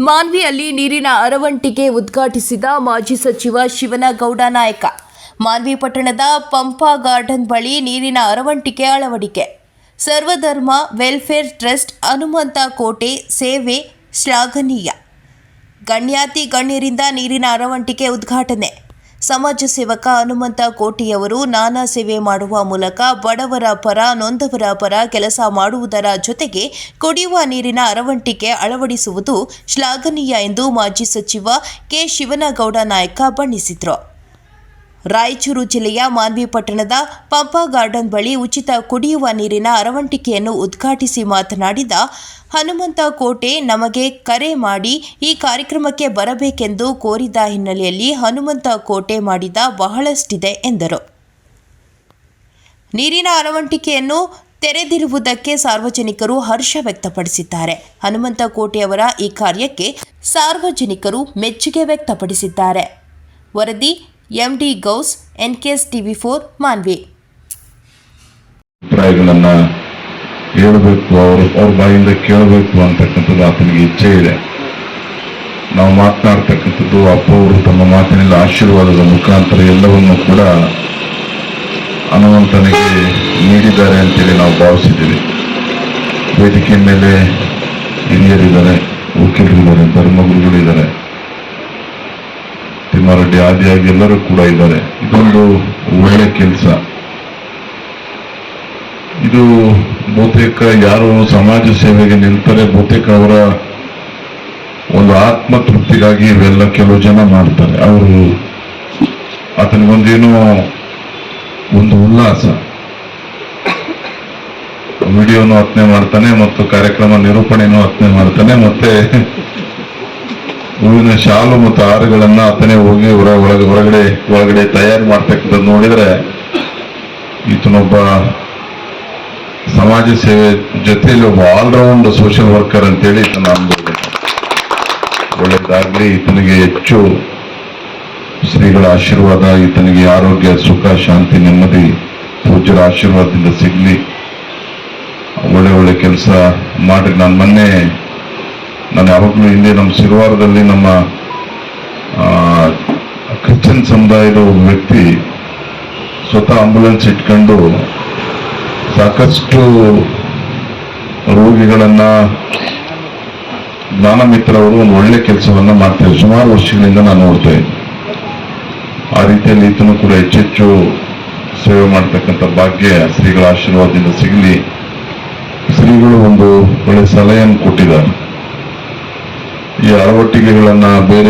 ಮಾನ್ವಿಯಲ್ಲಿ ನೀರಿನ ಅರವಂಟಿಗೆ ಉದ್ಘಾಟಿಸಿದ ಮಾಜಿ ಸಚಿವ ಶಿವನಗೌಡ ನಾಯಕ. ಮಾನ್ವಿ ಪಟ್ಟಣದ ಪಂಪಾ ಗಾರ್ಡನ್ ಬಳಿ ನೀರಿನ ಅರವಂಟಿಕೆ ಅಳವಡಿಕೆ. ಸರ್ವಧರ್ಮ ವೆಲ್ಫೇರ್ ಟ್ರಸ್ಟ್ ಹನುಮಂತ ಕೋಟೆ ಸೇವೆ ಶ್ಲಾಘನೀಯ. ಗಣ್ಯಾತಿ ಗಣ್ಯರಿಂದ ನೀರಿನ ಅರವಂಟಿಕೆ ಉದ್ಘಾಟನೆ. ಸಮಾಜ ಸೇವಕ ಹನುಮಂತ ಕೋಟಿಯವರು ನಾನಾ ಸೇವೆ ಮಾಡುವ ಮೂಲಕ ಬಡವರ ಪರ, ನೊಂದವರ ಪರ ಕೆಲಸ ಮಾಡುವುದರ ಜೊತೆಗೆ ಕುಡಿಯುವ ನೀರಿನ ಅರವಂಟಿಕೆ ಅಳವಡಿಸುವುದು ಶ್ಲಾಘನೀಯ ಎಂದು ಮಾಜಿ ಸಚಿವ ಕೆ. ಶಿವನಗೌಡ ನಾಯಕ ಬಣ್ಣಿಸಿದರು. ರಾಯಚೂರು ಜಿಲ್ಲೆಯ ಮಾನ್ವಿ ಪಟ್ಟಣದ ಪಂಪಾ ಗಾರ್ಡನ್ ಬಳಿ ಉಚಿತ ಕುಡಿಯುವ ನೀರಿನ ಅರವಂಟಿಕೆಯನ್ನು ಉದ್ಘಾಟಿಸಿ ಮಾತನಾಡಿದ ಹನುಮಂತ ಕೋಟೆ ನಮಗೆ ಕರೆ ಮಾಡಿ ಈ ಕಾರ್ಯಕ್ರಮಕ್ಕೆ ಬರಬೇಕೆಂದು ಕೋರಿದ ಹಿನ್ನೆಲೆಯಲ್ಲಿ ಹನುಮಂತ ಕೋಟೆ ಮಾಡಿದ ಬಹಳಷ್ಟಿದೆ ಎಂದರು. ನೀರಿನ ಅರವಂಟಿಕೆಯನ್ನು ತೆರೆದಿರುವುದಕ್ಕೆ ಸಾರ್ವಜನಿಕರು ಹರ್ಷ ವ್ಯಕ್ತಪಡಿಸಿದ್ದಾರೆ. ಹನುಮಂತ ಕೋಟೆಯವರ ಈ ಕಾರ್ಯಕ್ಕೆ ಸಾರ್ವಜನಿಕರು ಮೆಚ್ಚುಗೆ ವ್ಯಕ್ತಪಡಿಸಿದ್ದಾರೆ. ವರದಿ MD Gaus N K S TV for Manvi ಅಭಿಪ್ರಾಯಗಳನ್ನ ಹೇಳಬೇಕು, ಅವರು ಅವ್ರ ಬಾಯಿಂದ ಕೇಳಬೇಕು ಅಂತಕ್ಕಂಥದ್ದು ಆತನಿಗೆ ಇಚ್ಛೆ ಇದೆ. ನಾವು ಮಾತನಾಡ್ತಕ್ಕಂಥದ್ದು ಅಪ್ಪ ಅವರು ತಮ್ಮ ಮಾತಿನಲ್ಲಿ ಆಶೀರ್ವಾದದ ಮುಖಾಂತರ ಎಲ್ಲವನ್ನು ಕೂಡ ಹನುಮಂತನಿಗೆ ನೀಡಿದ್ದಾರೆ ಅಂತೇಳಿ ನಾವು ಭಾವಿಸಿದ್ದೀವಿ. ವೇದಿಕೆ ಮೇಲೆ ಹಿರಿಯರಿದ್ದಾರೆ, ವಕೀಲರಿದ್ದಾರೆ ಧರ್ಮಗುರುಗಳಿದ್ದಾರೆ ತಿಮ್ಮಾರೆಡ್ಡಿ ಆದಿಯಾಗಿ ಎಲ್ಲರೂ ಕೂಡ ಇದ್ದಾರೆ. ಇದೊಂದು ಒಳ್ಳೆ ಕೆಲಸ. ಇದು ಬಹುತೇಕ ಯಾರು ಸಮಾಜ ಸೇವೆಗೆ ನಿಲ್ತಾರೆ, ಬಹುತೇಕ ಅವರ ಒಂದು ಆತ್ಮತೃಪ್ತಿಗಾಗಿ ಇವೆಲ್ಲ ಕೆಲವು ಜನ ಮಾಡ್ತಾರೆ. ಅವರು ಆತನಿಗೊಂದೇನೋ ಒಂದು ಉಲ್ಲಾಸ. ವಿಡಿಯೋನು ಹತ್ನೆ ಮಾಡ್ತಾನೆ ಮತ್ತು ಕಾರ್ಯಕ್ರಮ ನಿರೂಪಣೆನೂ ಹತ್ನೆ ಮಾಡ್ತಾನೆ, ಮತ್ತೆ ಹೂವಿನ ಶಾಲು ಮತ್ತು ಆರುಗಳನ್ನು ಆತನೇ ಹೋಗಿ ಹೊರ ಒಳಗೆ ಹೊರಗಡೆ ಒಳಗಡೆ ತಯಾರು ಮಾಡ್ತಕ್ಕಂಥದ್ದು ನೋಡಿದ್ರೆ ಈತನೊಬ್ಬ ಸಮಾಜ ಸೇವೆ ಜೊತೆಯಲ್ಲಿ ಒಬ್ಬ ಆಲ್ರೌಂಡ್ ಸೋಷಿಯಲ್ ವರ್ಕರ್ ಅಂತೇಳಿ ಈತನ ಅನ್ಬೋದು ಒಳ್ಳೆದಾಗ್ಲಿ, ಈತನಿಗೆ ಹೆಚ್ಚು ಶ್ರೀಗಳ ಆಶೀರ್ವಾದ, ಈತನಿಗೆ ಆರೋಗ್ಯ, ಸುಖ, ಶಾಂತಿ, ನೆಮ್ಮದಿ, ಪೂಜ್ಯರ ಆಶೀರ್ವಾದದಿಂದ ಸಿಗ್ಲಿ. ಒಳ್ಳೆ ಒಳ್ಳೆ ಕೆಲಸ ಮಾಡಿ ನಾನು ಮೊನ್ನೆ ನಾನು ಯಾವಾಗಲೂ ಹಿಂದೆ ನಮ್ಮ ಶಿರುವಾರದಲ್ಲಿ ನಮ್ಮ ಕ್ರಿಶ್ಚಿಯನ್ ಸಮುದಾಯದ ವ್ಯಕ್ತಿ ಸ್ವತಃ ಆಂಬುಲೆನ್ಸ್ ಇಟ್ಕೊಂಡು ಸಾಕಷ್ಟು ರೋಗಿಗಳನ್ನ ಜ್ಞಾನಮಿತ್ರ ಅವರು ಒಂದು ಒಳ್ಳೆ ಕೆಲಸವನ್ನ ಮಾಡ್ತಾರೆ ಸುಮಾರು ವರ್ಷಗಳಿಂದ ನಾನು ನೋಡ್ತಾ ಆ ರೀತಿಯಲ್ಲಿ ಈತನು ಕೂಡ ಹೆಚ್ಚೆಚ್ಚು ಸೇವೆ ಮಾಡ್ತಕ್ಕಂಥ ಭಾಗ್ಯ, ಶ್ರೀಗಳ ಆಶೀರ್ವಾದದಿಂದ ಸಿಗಲಿ. ಶ್ರೀಗಳು ಒಂದು ಒಳ್ಳೆ ಸಲಹೆಯನ್ನು ಕೊಟ್ಟಿದ್ದಾರೆ. ಈ ಅಳವಟ್ಟಿಕೆಗಳನ್ನು ಬೇರೆ